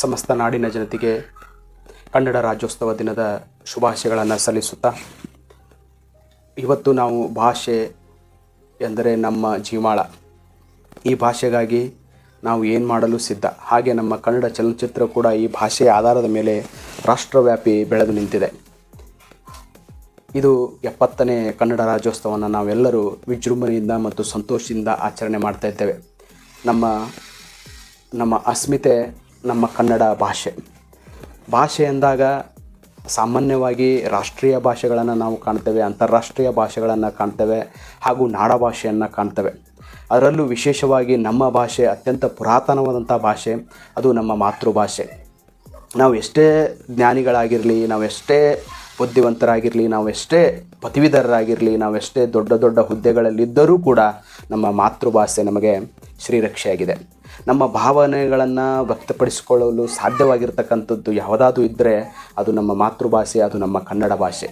ಸಮಸ್ತ ನಾಡಿನ ಜನತೆಗೆ ಕನ್ನಡ ರಾಜ್ಯೋತ್ಸವ ದಿನದ ಶುಭಾಶಯಗಳನ್ನು ಸಲ್ಲಿಸುತ್ತಾ ಇವತ್ತು ನಾವು ಭಾಷೆ ಎಂದರೆ ನಮ್ಮ ಜೀವಾಳ. ಈ ಭಾಷೆಗಾಗಿ ನಾವು ಏನು ಮಾಡಲು ಸಿದ್ಧ? ಹಾಗೆ ನಮ್ಮ ಕನ್ನಡ ಚಲನಚಿತ್ರ ಕೂಡ ಈ ಭಾಷೆಯ ಆಧಾರದ ಮೇಲೆ ರಾಷ್ಟ್ರವ್ಯಾಪಿ ಬೆಳೆದು ನಿಂತಿದೆ. ಇದು ಎಪ್ಪತ್ತನೇ ಕನ್ನಡ ರಾಜ್ಯೋತ್ಸವವನ್ನು ನಾವೆಲ್ಲರೂ ವಿಜೃಂಭಣೆಯಿಂದ ಮತ್ತು ಸಂತೋಷದಿಂದ ಆಚರಣೆ ಮಾಡ್ತಾ ಇದ್ದೇವೆ. ನಮ್ಮ ನಮ್ಮ ಅಸ್ಮಿತೆ ನಮ್ಮ ಕನ್ನಡ ಭಾಷೆ. ಭಾಷೆ ಎಂದಾಗ ಸಾಮಾನ್ಯವಾಗಿ ರಾಷ್ಟ್ರೀಯ ಭಾಷೆಗಳನ್ನು ನಾವು ಕಾಣ್ತೇವೆ, ಅಂತಾರಾಷ್ಟ್ರೀಯ ಭಾಷೆಗಳನ್ನು ಕಾಣ್ತೇವೆ ಹಾಗೂ ನಾಡ ಭಾಷೆಯನ್ನು ಕಾಣ್ತೇವೆ. ಅದರಲ್ಲೂ ವಿಶೇಷವಾಗಿ ನಮ್ಮ ಭಾಷೆ ಅತ್ಯಂತ ಪುರಾತನವಾದಂಥ ಭಾಷೆ, ಅದು ನಮ್ಮ ಮಾತೃಭಾಷೆ. ನಾವು ಎಷ್ಟೇ ಜ್ಞಾನಿಗಳಾಗಿರಲಿ, ನಾವು ಎಷ್ಟೇ ಬುದ್ಧಿವಂತರಾಗಿರಲಿ, ನಾವು ಎಷ್ಟೇ ಪದವೀಧರರಾಗಿರಲಿ ನಾವೆಷ್ಟೇ ದೊಡ್ಡ ದೊಡ್ಡ ಹುದ್ದೆಗಳಲ್ಲಿದ್ದರೂ ಕೂಡ ನಮ್ಮ ಮಾತೃಭಾಷೆ ನಮಗೆ ಶ್ರೀರಕ್ಷೆಯಾಗಿದೆ. ನಮ್ಮ ಭಾವನೆಗಳನ್ನು ವ್ಯಕ್ತಪಡಿಸಿಕೊಳ್ಳಲು ಸಾಧ್ಯವಾಗಿರ್ತಕ್ಕಂಥದ್ದು ಯಾವುದಾದ್ರೂ ಇದ್ದರೆ ಅದು ನಮ್ಮ ಮಾತೃಭಾಷೆ, ಅದು ನಮ್ಮ ಕನ್ನಡ ಭಾಷೆ.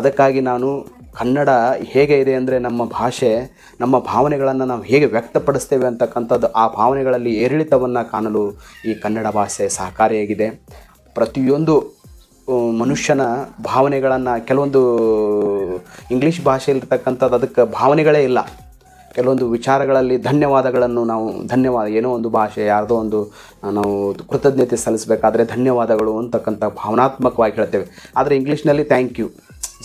ಅದಕ್ಕಾಗಿ ನಾನು ಕನ್ನಡ ಹೇಗೆ ಇದೆ ಅಂದರೆ ನಮ್ಮ ಭಾಷೆ, ನಮ್ಮ ಭಾವನೆಗಳನ್ನು ನಾವು ಹೇಗೆ ವ್ಯಕ್ತಪಡಿಸ್ತೇವೆ ಅಂತಕ್ಕಂಥದ್ದು ಆ ಭಾವನೆಗಳಲ್ಲಿ ಏರಿಳಿತವನ್ನು ಕಾಣಲು ಈ ಕನ್ನಡ ಭಾಷೆ ಸಹಕಾರಿಯಾಗಿದೆ. ಪ್ರತಿಯೊಂದು ಮನುಷ್ಯನ ಭಾವನೆಗಳನ್ನು ಕೆಲವೊಂದು ಇಂಗ್ಲೀಷ್ ಭಾಷೆಯಲ್ಲಿರ್ತಕ್ಕಂಥದ್ದು ಅದಕ್ಕೆ ಭಾವನೆಗಳೇ ಇಲ್ಲ. ಕೆಲವೊಂದು ವಿಚಾರಗಳಲ್ಲಿ ಧನ್ಯವಾದಗಳನ್ನು ನಾವು ಧನ್ಯವಾದ ಏನೋ ಒಂದು ಭಾಷೆ, ಯಾರದೋ ಒಂದು ನಾವು ಕೃತಜ್ಞತೆ ಸಲ್ಲಿಸಬೇಕಾದ್ರೆ ಧನ್ಯವಾದಗಳು ಅಂತಕ್ಕಂಥ ಭಾವನಾತ್ಮಕವಾಗಿ ಹೇಳ್ತೇವೆ. ಆದರೆ ಇಂಗ್ಲೀಷ್ನಲ್ಲಿ ಥ್ಯಾಂಕ್ ಯು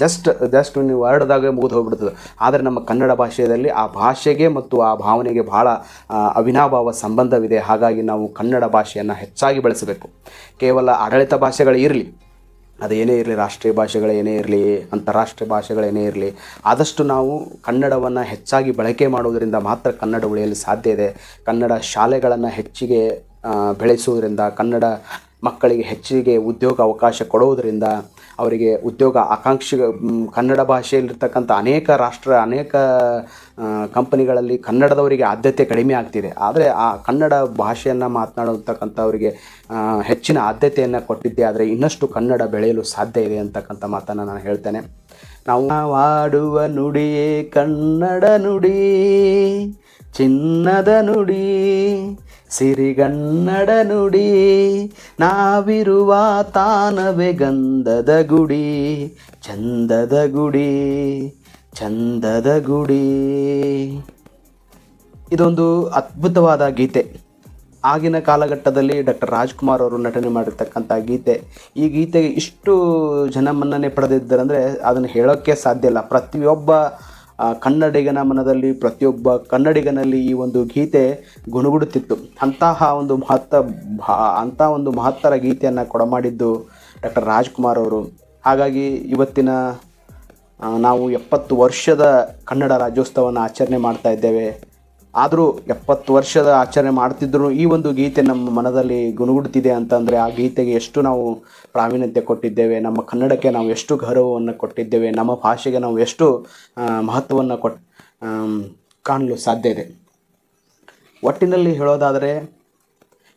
ಜಸ್ಟ್ ಜಸ್ಟ್ ನೀವು ವರ್ಡ್ದಾಗ ಮುಗಿದು ಹೋಗ್ಬಿಡ್ತದೆ. ಆದರೆ ನಮ್ಮ ಕನ್ನಡ ಭಾಷೆಯಲ್ಲಿ ಆ ಭಾಷೆಗೆ ಮತ್ತು ಆ ಭಾವನೆಗೆ ಭಾಳ ಅವಿನಾಭಾವ ಸಂಬಂಧವಿದೆ. ಹಾಗಾಗಿ ನಾವು ಕನ್ನಡ ಭಾಷೆಯನ್ನು ಹೆಚ್ಚಾಗಿ ಬಳಸಬೇಕು. ಕೇವಲ ಆಡಳಿತ ಭಾಷೆಗಳು ಇರಲಿ. ಅದು ಏನೇ ಇರಲಿ, ರಾಷ್ಟ್ರೀಯ ಭಾಷೆಗಳೇನೇ ಇರಲಿ, ಅಂತಾರಾಷ್ಟ್ರೀಯ ಭಾಷೆಗಳೇನೇ ಇರಲಿ, ಆದಷ್ಟು ನಾವು ಕನ್ನಡವನ್ನು ಹೆಚ್ಚಾಗಿ ಬಳಕೆ ಮಾಡೋದರಿಂದ ಮಾತ್ರ ಕನ್ನಡ ಉಳಿಯಲು ಸಾಧ್ಯ ಇದೆ. ಕನ್ನಡ ಶಾಲೆಗಳನ್ನು ಹೆಚ್ಚಿಗೆ ಬೆಳೆಸುವುದರಿಂದ, ಕನ್ನಡ ಮಕ್ಕಳಿಗೆ ಹೆಚ್ಚಿಗೆ ಉದ್ಯೋಗ ಅವಕಾಶ ಕೊಡುವುದರಿಂದ ಅವರಿಗೆ ಉದ್ಯೋಗ ಆಕಾಂಕ್ಷಿ ಕನ್ನಡ ಭಾಷೆಯಲ್ಲಿರ್ತಕ್ಕಂಥ ಅನೇಕ ರಾಷ್ಟ್ರ, ಅನೇಕ ಕಂಪನಿಗಳಲ್ಲಿ ಕನ್ನಡದವರಿಗೆ ಆದ್ಯತೆ ಕಡಿಮೆ ಆಗ್ತಿದೆ. ಆದರೆ ಆ ಕನ್ನಡ ಭಾಷೆಯನ್ನು ಮಾತನಾಡತಕ್ಕಂಥವರಿಗೆ ಹೆಚ್ಚಿನ ಆದ್ಯತೆಯನ್ನು ಕೊಟ್ಟಿದ್ದೆ. ಆದರೆ ಇನ್ನಷ್ಟು ಕನ್ನಡ ಬೆಳೆಯಲು ಸಾಧ್ಯ ಇದೆ ಅಂತಕ್ಕಂಥ ಮಾತನ್ನು ನಾನು ಹೇಳ್ತೇನೆ. ನಾವು ಆಡುವ ನುಡಿಯೇ ಕನ್ನಡ ನುಡಿ, ಚಿನ್ನದ ನುಡಿ, ಸಿರಿಗನ್ನಡ ನುಡಿ, ನಾವಿರುವ ತಾನವೇ ಗಂಧದ ಗುಡಿ, ಚಂದದ ಗುಡಿ ಚಂದದ ಗುಡಿ. ಇದೊಂದು ಅದ್ಭುತವಾದ ಗೀತೆ. ಆಗಿನ ಕಾಲಘಟ್ಟದಲ್ಲಿ ಡಾಕ್ಟರ್ ರಾಜ್ಕುಮಾರ್ ಅವರು ನಟನೆ ಮಾಡಿರ್ತಕ್ಕಂಥ ಗೀತೆ. ಈ ಗೀತೆಗೆ ಇಷ್ಟು ಜನ ಮನ್ನಣೆ ಪಡೆದಿದ್ದರಂದರೆ ಅದನ್ನು ಹೇಳೋಕ್ಕೆ ಸಾಧ್ಯ ಇಲ್ಲ. ಪ್ರತಿಯೊಬ್ಬ ಕನ್ನಡಿಗನ ಮನದಲ್ಲಿ, ಪ್ರತಿಯೊಬ್ಬ ಕನ್ನಡಿಗನಲ್ಲಿ ಈ ಒಂದು ಗೀತೆ ಗುಣಗುಡುತ್ತಿತ್ತು. ಅಂತಹ ಒಂದು ಮಹತ್ತ ಅಂತಹ ಒಂದು ಮಹತ್ತರ ಗೀತೆಯನ್ನು ಕೊಡಮಾಡಿದ್ದು ಡಾಕ್ಟರ್ ರಾಜ್ಕುಮಾರ್ ಅವರು. ಹಾಗಾಗಿ ಇವತ್ತಿನ ನಾವು ಎಪ್ಪತ್ತು ವರ್ಷದ ಕನ್ನಡ ರಾಜ್ಯೋತ್ಸವವನ್ನು ಆಚರಣೆ ಮಾಡ್ತಾ ಇದ್ದೇವೆ. ಆದರೂ ಎಪ್ಪತ್ತು ವರ್ಷದ ಆಚರಣೆ ಮಾಡ್ತಿದ್ರು. ಈ ಒಂದು ಗೀತೆ ನಮ್ಮ ಮನದಲ್ಲಿ ಗುಣಗುಡ್ತಿದೆ ಅಂತಂದರೆ ಆ ಗೀತೆಗೆ ಎಷ್ಟು ನಾವು ಪ್ರಾವೀಣ್ಯತೆ ಕೊಟ್ಟಿದ್ದೇವೆ, ನಮ್ಮ ಕನ್ನಡಕ್ಕೆ ನಾವು ಎಷ್ಟು ಗೌರವವನ್ನು ಕೊಟ್ಟಿದ್ದೇವೆ, ನಮ್ಮ ಭಾಷೆಗೆ ನಾವು ಎಷ್ಟು ಮಹತ್ವವನ್ನು ಕೊಟ್ ಕಾಣಲು ಸಾಧ್ಯ ಇದೆ. ಒಟ್ಟಿನಲ್ಲಿ ಹೇಳೋದಾದರೆ,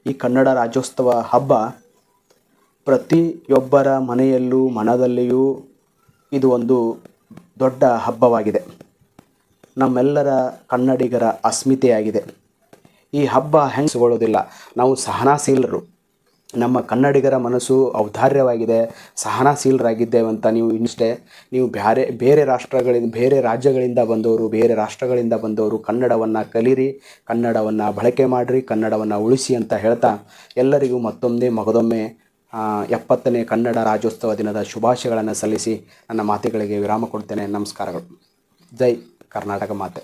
ಈ ಕನ್ನಡ ರಾಜ್ಯೋತ್ಸವ ಹಬ್ಬ ಪ್ರತಿಯೊಬ್ಬರ ಮನೆಯಲ್ಲೂ ಮನದಲ್ಲಿಯೂ ಇದು ಒಂದು ದೊಡ್ಡ ಹಬ್ಬವಾಗಿದೆ. ನಮ್ಮೆಲ್ಲರ ಕನ್ನಡಿಗರ ಅಸ್ಮಿತೆಯಾಗಿದೆ. ಈ ಹಬ್ಬ ಹೆಂಗಿಸ್ಕೊಳ್ಳೋದಿಲ್ಲ ನಾವು ಸಹನಾಶೀಲರು. ನಮ್ಮ ಕನ್ನಡಿಗರ ಮನಸ್ಸು ಔದಾರ್ಯವಾಗಿದೆ. ಸಹನಾಶೀಲರಾಗಿದ್ದೇವೆ ಅಂತ ನೀವು ಇನ್ನಷ್ಟೇ. ನೀವು ಬೇರೆ ಬೇರೆ ರಾಷ್ಟ್ರಗಳಿಂದ, ಬೇರೆ ರಾಜ್ಯಗಳಿಂದ ಬಂದವರು, ಬೇರೆ ರಾಷ್ಟ್ರಗಳಿಂದ ಬಂದವರು ಕನ್ನಡವನ್ನು ಕಲೀರಿ, ಕನ್ನಡವನ್ನು ಬಳಕೆ ಮಾಡಿರಿ, ಕನ್ನಡವನ್ನು ಉಳಿಸಿ ಅಂತ ಹೇಳ್ತಾ ಎಲ್ಲರಿಗೂ ಮತ್ತೊಮ್ಮೆ, ಮಗದೊಮ್ಮೆ ಎಪ್ಪತ್ತನೇ ಕನ್ನಡ ರಾಜ್ಯೋತ್ಸವ ದಿನದ ಶುಭಾಶಯಗಳನ್ನು ಸಲ್ಲಿಸಿ ನನ್ನ ಮಾತುಗಳಿಗೆ ವಿರಾಮ ಕೊಡ್ತೇನೆ. ನಮಸ್ಕಾರಗಳು. ಜೈ. ಕರ್ನಾಟಕ ಮಾತೆ